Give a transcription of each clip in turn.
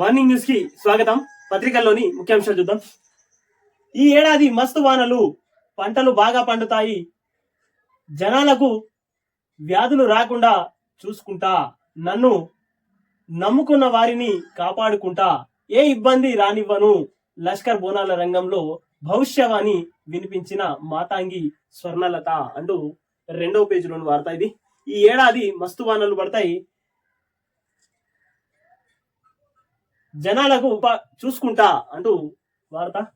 Morning న్యూస్కి స్వాగతం. పత్రికల్లోని ముఖ్యాంశాలు చూద్దాం. ఈ ఏడాది మస్తు వానలు పంటలు బాగా పండుతాయి. జనాలకు వ్యాధులు రాకుండా చూసుకుంటా నన్ను నమ్ముకున్న వారిని కాపాడుకుంటా ఏ ఇబ్బంది రానివ్వను. లష్కర్ బోనాల రంగంలో భవిష్యవాణి వినిపించిన మాతాంగి స్వర్ణలత అంటూ రెండవ పేజీలోని వార్త ఇది. ఈ ఏడాది మస్తు వానలు పడతాయి. జనాలకు ఉప- చూసుకుంటా అంటూ వార్త.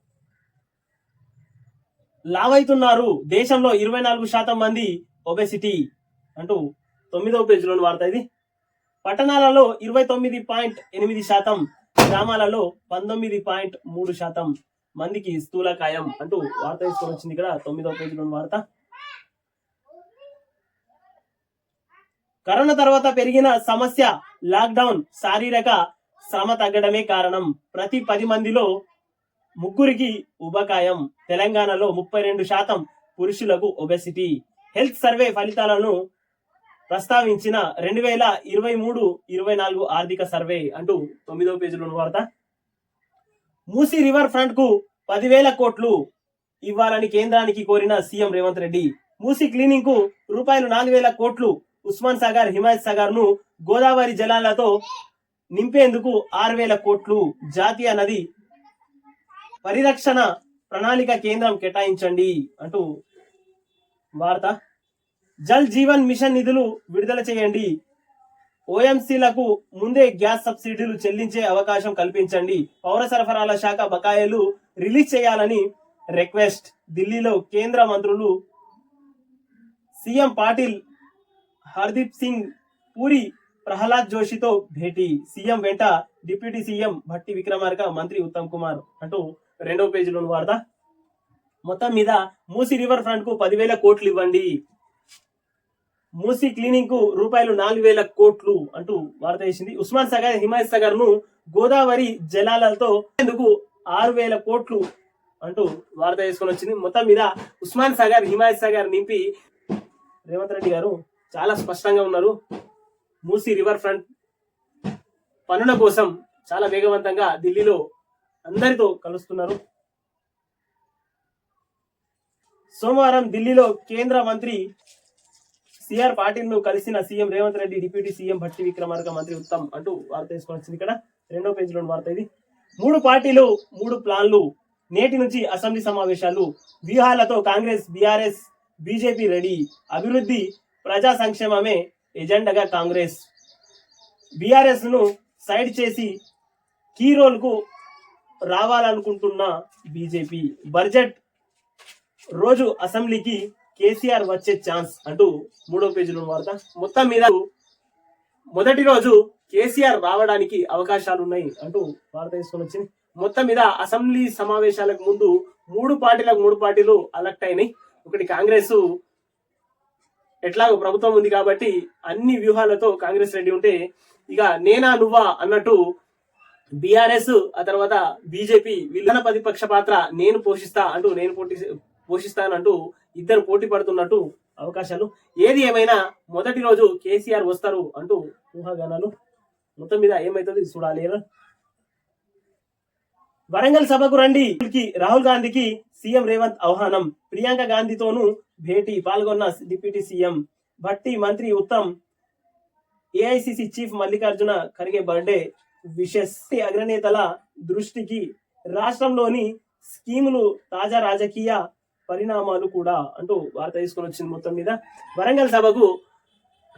లావైతున్నారు. దేశంలో ఇరవై నాలుగు శాతం మంది ఒబెసిటీ అంటూ తొమ్మిదవ పేజీలోని వార్త ఇది. పట్టణాలలో ఇరవై తొమ్మిది పాయింట్ ఎనిమిది శాతం గ్రామాలలో పంతొమ్మిది పాయింట్ మూడు శాతం మందికి స్థూలకాయం అంటూ వార్త తీసుకొని వచ్చింది ఇక్కడ తొమ్మిదవ పేజీలోని వార్త. కరోనా తర్వాత పెరిగిన సమస్య లాక్డౌన్ శారీరక శ్రమ తగ్గడమే కారణం. ప్రతి పది మందిలో ముగ్గురికి ఉబకాయం. తెలంగాణలో ముప్పై రెండు శాతం పురుషులకు ఒబెసిటీ. హెల్త్ సర్వే ఫలితాలను ప్రస్తావించిన రెండు వేల ఇరవై మూడు ఇరవై నాలుగు ఆర్థిక సర్వే అంటూ తొమ్మిదవ పేజీలో వార్త. మూసీ రివర్ ఫ్రంట్కు పదివేల కోట్లు ఇవ్వాలని కేంద్రానికి కోరిన సీఎం రేవంత్ రెడ్డి. మూసీ క్లీనింగ్కు రూపాయలు నాలుగు వేల కోట్లు ఉస్మాన్ సాగర్ హిమాయత్ సాగర్ను గోదావరి జలాలతో నింపేందుకు ఆరు వేల కోట్లు జాతీయ నది పరిరక్షణ ప్రణాళిక కేంద్రం కేటాయించండి అంటూ వార్త. జల్ జీవన్ మిషన్ నిధులు విడుదల చేయండి. ఓఎంసీలకు ముందే గ్యాస్ సబ్సిడీలు చెల్లించే అవకాశం కల్పించండి. పౌర సరఫరాల శాఖ బకాయిలు రిలీజ్ చేయాలని రిక్వెస్ట్. ఢిల్లీలో కేంద్ర మంత్రులు సీఎం పాటిల్ హర్దీప్ సింగ్ పూరి ప్రహ్లాద్ జోషితో భేటీ. సీఎం వెంట డిప్యూటీ సీఎం భట్టి విక్రమార్క మంత్రి ఉత్తమ్ కుమార్ అంటూ రెండవ పేజీలోని వార్త. మొత్తం మీద మూసి రివర్ ఫ్రంట్కు పదివేల కోట్లు ఇవ్వండి. మూసి క్లీనింగ్కు రూపాయలు నాలుగు వేల కోట్లు అంటూ వార్త వేసింది. ఉస్మాన్ సాగర్ హిమాయత్ సాగర్ను గోదావరి జలాలతో ఎందుకు ఆరు వేల కోట్లు అంటూ వార్త వేసుకొని వచ్చింది. మొత్తం మీద ఉస్మాన్ సాగర్ హిమాయత్ సాగర్ నింపి రేవంత్ రెడ్డి గారు చాలా స్పష్టంగా ఉన్నారు. మూసి రివర్ ఫ్రంట్ పనుల కోసం చాలా వేగవంతంగా ఢిల్లీలో అందరితో కలుస్తున్నారు. సోమవారం ఢిల్లీలో కేంద్ర మంత్రి సిఆర్ పాటిల్ను కలిసిన CM Revanth Reddy deputy CM Bhatti Vikramarka మంత్రి ఉత్తమ్ అంటూ వార్త తీసుకోవాల్సింది ఇక్కడ. రెండో పేజీలోని వార్త ఇది. మూడు పార్టీలు మూడు ప్లాన్లు నేటి నుంచి అసెంబ్లీ సమావేశాలు వ్యూహాలతో కాంగ్రెస్ బీఆర్ఎస్ బీజేపీ రెడీ అభివృద్ధి ప్రజా సంక్షేమమే ఎజెండాగా కాంగ్రెస్ బీఆర్ఎస్ను సైడ్ చేసి కీ రోల్కు రావాలనుకుంటున్న బీజేపీ. బడ్జెట్ రోజు అసెంబ్లీకి కేసీఆర్ వచ్చే ఛాన్స్ అంటూ మూడో పేజీలో వార్త. మొత్తం మీద మొదటి రోజు కేసీఆర్ రావడానికి అవకాశాలు ఉన్నాయి అంటూ వార్త తీసుకొని వచ్చింది. మొత్తం మీద అసెంబ్లీ సమావేశాలకు ముందు మూడు పార్టీలకు మూడు పార్టీలు అలర్ట్ అయినాయి. ఒకటి కాంగ్రెస్ ఎట్లాగో ప్రభుత్వం ఉంది కాబట్టి అన్ని వ్యూహాలతో కాంగ్రెస్ రెడ్డి ఉంటే ఇక నేనా నువ్వా అన్నట్టు బీఆర్ఎస్ ఆ తర్వాత బీజేపీ విలన ప్రతిపక్ష పాత్ర నేను పోషిస్తా అంటూ నేను పోటీ పోషిస్తానంటూ ఇద్దరు పోటీ పడుతున్నట్టు అవకాశాలు. ఏది ఏమైనా మొదటి రోజు కేసీఆర్ వస్తారు అంటూ ఊహాగానాలు. మొత్తం మీద ఏమైతుంది చూడాలి వరంగల్ సభకు రండి. రాహుల్ గాంధీకి సీఎం రేవంత్ ఆహ్వానం. ప్రియాంక గాంధీతోనూ భేటీ పాల్గొన్న డిప్యూటీ సీఎం భట్టి మంత్రి Uttam AICC chief Mallikarjuna Kharge birthday wishes. అగ్రనేతల దృష్టికి రాష్ట్రంలోని స్కీములు తాజా రాజకీయ పరిణామాలు కూడా అంటూ వార్త తీసుకొని వచ్చింది మొత్తం మీద. వరంగల్ సభకు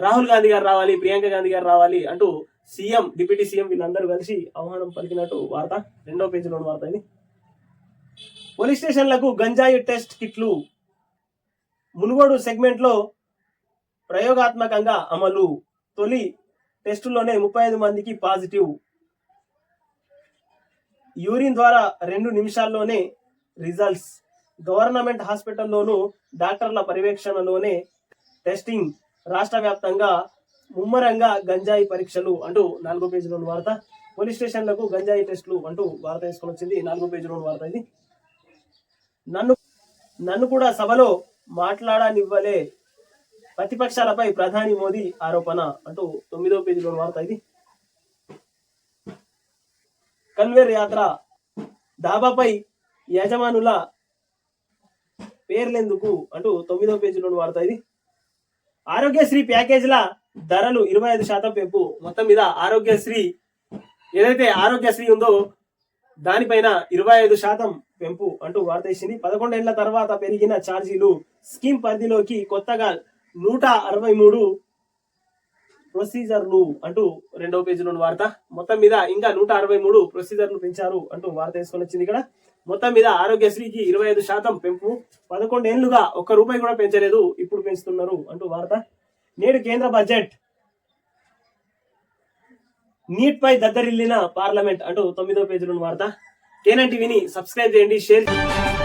రాహుల్ గాంధీ గారు రావాలి ప్రియాంక గాంధీ గారు రావాలి అంటూ సీఎం డిప్యూటీ సీఎం వీళ్ళందరూ కలిసి ఆహ్వానం పలికినట్టు వార్త రెండో పేజీలో వార్త ఇది. పోలీస్ స్టేషన్లకు గంజాయి టెస్ట్ కిట్లు. మునుగోడు సెగ్మెంట్లో ప్రయోగాత్మకంగా అమలు. తొలి టెస్టులోనే ముప్పై ఐదు మందికి పాజిటివ్. యూరిన్ ద్వారా రెండు నిమిషాల్లోనే రిజల్ట్స్. గవర్నమెంట్ హాస్పిటల్లోనూ డాక్టర్ల పర్యవేక్షణలోనే టెస్టింగ్. రాష్ట్ర వ్యాప్తంగా ముమ్మరంగా గంజాయి పరీక్షలు అంటూ నాలుగో పేజీలోని వార్త. పోలీస్ స్టేషన్లకు గంజాయి టెస్టులు అంటూ వార్త తీసుకొని వచ్చింది. నాలుగో పేజీలోని వార్త ఇది. నన్ను నన్ను కూడా సభలో మాట్లాడనివ్వలే ప్రతిపక్షాలపై ప్రధాని మోదీ ఆరోపణ అంటూ తొమ్మిదో పేజీలోని వార్త ఇది. కన్వేర్ యాత్ర డాబాపై యజమానుల పేర్లెందుకు అంటూ తొమ్మిదో పేజీలోని వార్త ఇది. ఆరోగ్యశ్రీ ప్యాకేజీల ధరలు ఇరవై ఐదు శాతం పెంపు. మొత్తం మీద ఆరోగ్యశ్రీ ఏదైతే ఆరోగ్యశ్రీ ఉందో దానిపైన ఇరవై ఐదు శాతం పెంపు అంటూ వార్త ఇచ్చింది. పదకొండేళ్ళ తర్వాత పెరిగిన ఛార్జీలు స్కీమ్ పరిధిలోకి కొత్తగా నూట అరవై మూడు ప్రొసీజర్లు అంటూ రెండవ పేజీలోని వార్త. మొత్తం మీద ఇంకా నూట అరవై మూడు ప్రొసీజర్లు పెంచారు అంటూ వార్త వేసుకొని వచ్చింది ఇక్కడ. మొత్తం మీద ఆరోగ్యశ్రీకి ఇరవై ఐదు శాతం పెంపు. పదకొండేళ్ళుగా ఒక్క రూపాయి కూడా పెంచలేదు ఇప్పుడు పెంచుతున్నారు అంటూ వార్త. నేడు కేంద్ర బడ్జెట్ నీట్ పై దద్దరిల్లిన పార్లమెంట్ అంటూ తొమ్మిదో పేజీలోని వార్త. కేనన్ టీవీని సబ్స్క్రైబ్ చేయండి షేర్ చేయండి.